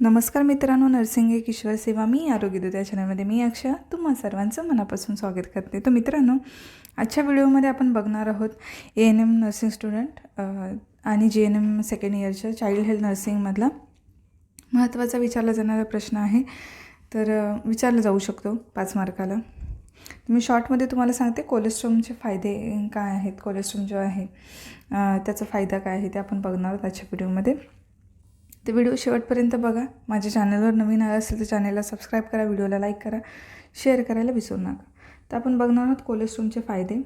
नमस्कार मित्रांनो नर्सिंग एक ईश्वर सेवा. मी आरोग्य या चॅनलमध्ये मी अक्षय तुम्हा सर्वांचं मनापासून स्वागत करते. तर मित्रांनो आजच्या व्हिडिओमध्ये आपण बघणार आहोत A N M nursing student आणि जे एन एम सेकंड इयरच्या चाइल्ड हेल्थ नर्सिंगमधला महत्त्वाचा विचारला जाणारा प्रश्न आहे. तर विचारला जाऊ शकतो पाच मार्काला. मी शॉर्टमध्ये तुम्हाला सांगते कोलेस्ट्रॉमचे फायदे काय आहेत कोलेस्ट्रॉम जो आहे त्याचा फायदा काय आहे ते आपण बघणार आहोत आजच्या व्हिडिओमध्ये तर व्हिडिओ शेवटपर्यंत बघा. माझ्या चॅनलवर नवीन आला असेल तर चॅनलला सबस्क्राईब करा व्हिडिओला लाईक करा शेअर करायला विसरू नका. तर आपण बघणार आहोत कोलेस्ट्रॉलचे फायदे.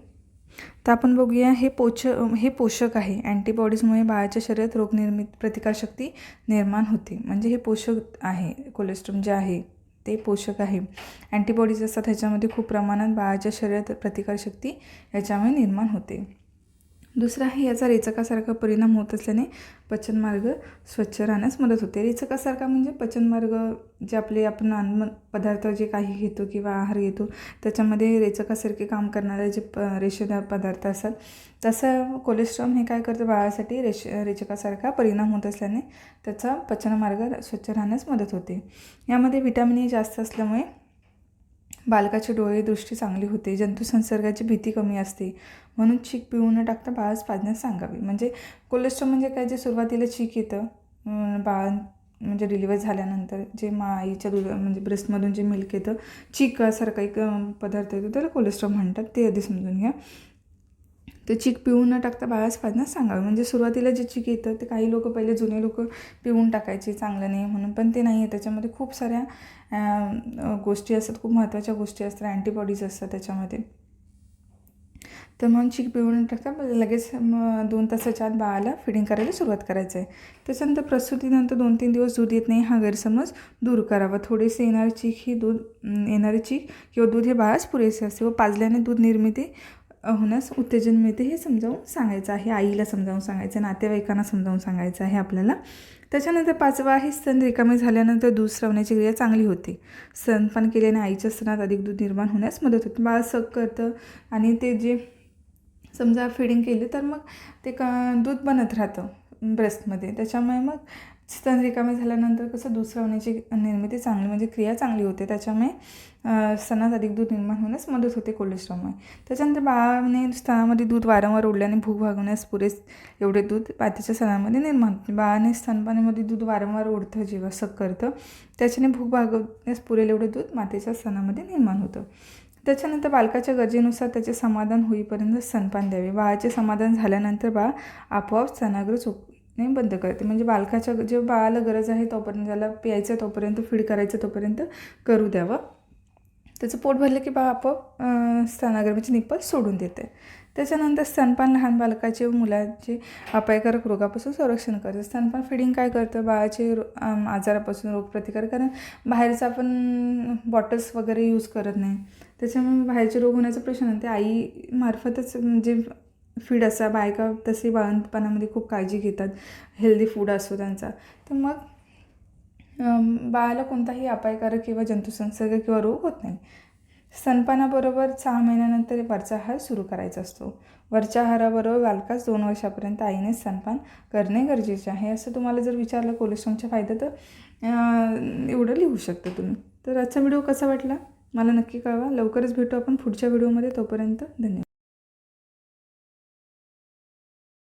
तर आपण बघूया हे पोच हे पोषक आहे. अँटीबॉडीजमुळे बाळाच्या शरीरात रोगनिर्मित प्रतिकारशक्ती निर्माण होते. म्हणजे हे पोषक आहे. कोलेस्ट्रॉम जे आहे ते पोषक आहे. अँटीबॉडीज असतात ह्याच्यामध्ये खूप प्रमाणात बाळाच्या शरीरात प्रतिकारशक्ती याच्यामुळे निर्माण होते. दुसरा आहे याचा रेचकासारखा परिणाम होत असल्याने पचनमार्ग स्वच्छ राहण्यास मदत होते. रेचकासारखा म्हणजे पचनमार्ग जे आपले आपण अन्न पदार्थ जे काही घेतो किंवा आहार घेतो त्याच्यामध्ये रेचकासारखे काम करणारे जे प रेषेदार पदार्थ असतात तसं कोलेस्ट्रॉल हे काय करतं? बाळासाठी रेश रेचकासारखा परिणाम होत असल्याने त्याचा पचनमार्ग स्वच्छ राहण्यास मदत होते. यामध्ये व्हिटॅमिन ए e जास्त असल्यामुळे बालकाचे डोळे दृष्टी चांगली होते जंतुसंसर्गाची भीती कमी असते. म्हणून चीक पिऊन न टाकता बाळास पाजण्यास सांगावे. म्हणजे कोलेस्ट्रॉल म्हणजे काय? जे सुरुवातीला चीक येतं बाळ म्हणजे डिलिव्हर झाल्यानंतर जे मा आईच्या दूध म्हणजे ब्रेस्टमधून जे मिल्क येतं चीकासारखा एक पदार्थ येतो त्याला कोलेस्ट्रॉल म्हणतात. ते आधी समजून घ्या. ते चीक पिऊन न टाकता बाळास पाजण्यास सांगावे. म्हणजे सुरुवातीला जे चीक येतं ते काही लोक पहिले जुने लोक पिऊन टाकायचे चांगलं नाही म्हणून पण ते नाही आहे. त्याच्यामध्ये खूप साऱ्या गोष्टी असतात खूप महत्त्वाच्या गोष्टी असतात अँटीबॉडीज असतात त्याच्यामध्ये. तर म्हणून चीक पिऊन टाकता लगेच मग दोन तासाच्या आत बाळाला फिडिंग करायला सुरुवात करायचं आहे. त्याच्यानंतर प्रसूतीनंतर दोन तीन दिवस दूध येत नाही हा गैरसमज दूर करावा. थोडेसे येणारे चीक ही दूध अं, येणारे चीक किंवा दूध हे बाळास पुरेसे असते व पाजल्याने दूध निर्मिती होण्यास उत्तेजन मिळते हे समजावून सांगायचं आहे आईला समजावून सांगायचं नातेवाईकांना समजावून सांगायचं आहे आपल्याला. त्याच्यानंतर पाचवा आहे स्तन रिकामे झाल्यानंतर दूध स्रवण्याची क्रिया चांगली होते. स्तनपान केल्याने आईच्या स्तनात अधिक दूध निर्माण होण्यास मदत होते. बाळ सक करतं आणि ते जे समजा फिडिंग केली तर मग ते क दूध बनत राहतं ब्रेस्टमध्ये त्याच्यामुळे मग स्तन रिकामे झाल्यानंतर कसं दुसरं होण्याची निर्मिती चांगली म्हणजे क्रिया चांगली होते. त्याच्यामुळे स्तनात अधिक दूध निर्माण होण्यास मदत होते कोलेस्ट्रॉलमुळे. त्याच्यानंतर बाळाने स्तनामध्ये दूध वारंवार ओढल्याने भूक भागवण्यास पुरेस एवढे दूध मातेच्या स्तनामध्ये निर्माण होते. बाळाने स्तनपानामध्ये दूध वारंवार ओढतं जेव्हा सक करतं. त्याच्याने भूक भागवण्यास पुरेल एवढे दूध मातेच्या स्तनामध्ये निर्माण होतं. त्याच्यानंतर बालकाच्या गरजेनुसार त्याचे समाधान होईपर्यंत स्तनपान द्यावे. बाळाचे समाधान झाल्यानंतर बाळ आपोआप स्तनाग्र नाही बंद करते. म्हणजे बालकाच्या जे बाळाला गरज आहे तोपर्यंत ज्याला प्यायचं तोपर्यंत फीड करायचं तोपर्यंत करू द्यावं. त्याचं पोट भरलं की बा आपोआप अं, स्तनाग्रमाचे म्हणजे निप्पल सोडून देते त्याच्यानंतर स्तनपान लहान बालकाचे मुलांचे मुलाचे अपायकारक रोगापासून संरक्षण करते. स्तनपान फिडिंग काय करतं? बाळाचे रो- आजारापासून रोगप्रतिकार कारण बाहेरचं आपण बॉटल्स वगैरे यूज करत नाही. त्याच्यामुळे बाहेरचे रोग होण्याचा प्रश्न नाही. ते आईमार्फतच म्हणजे फीड असा बायका तसे बाळंतपणामध्ये खूप काळजी घेतात हेल्दी फूड असतो त्यांचा. तर मग बाळाला कोणताही अपायकारक किंवा जंतुसंसर्ग किंवा रोग होत नाही. स्तनपानाबरोबर सहा महिन्यानंतर वरचा आहार सुरू करायचा असतो. वरच्या आहाराबरोबर बालकास दोन वर्षापर्यंत आईने स्तनपान करणे गरजेचे आहे असं तुम्हाला जर विचारलं कोलेस्ट्रॉलच्या फायदा तर एवढं लिहू शकता तुम्ही. तर आजचा व्हिडिओ कसा वाटला? मला नक्की कळवा. लवकरच भेटू आपण पुढच्या व्हिडिओमध्ये. तोपर्यंत धन्यवाद.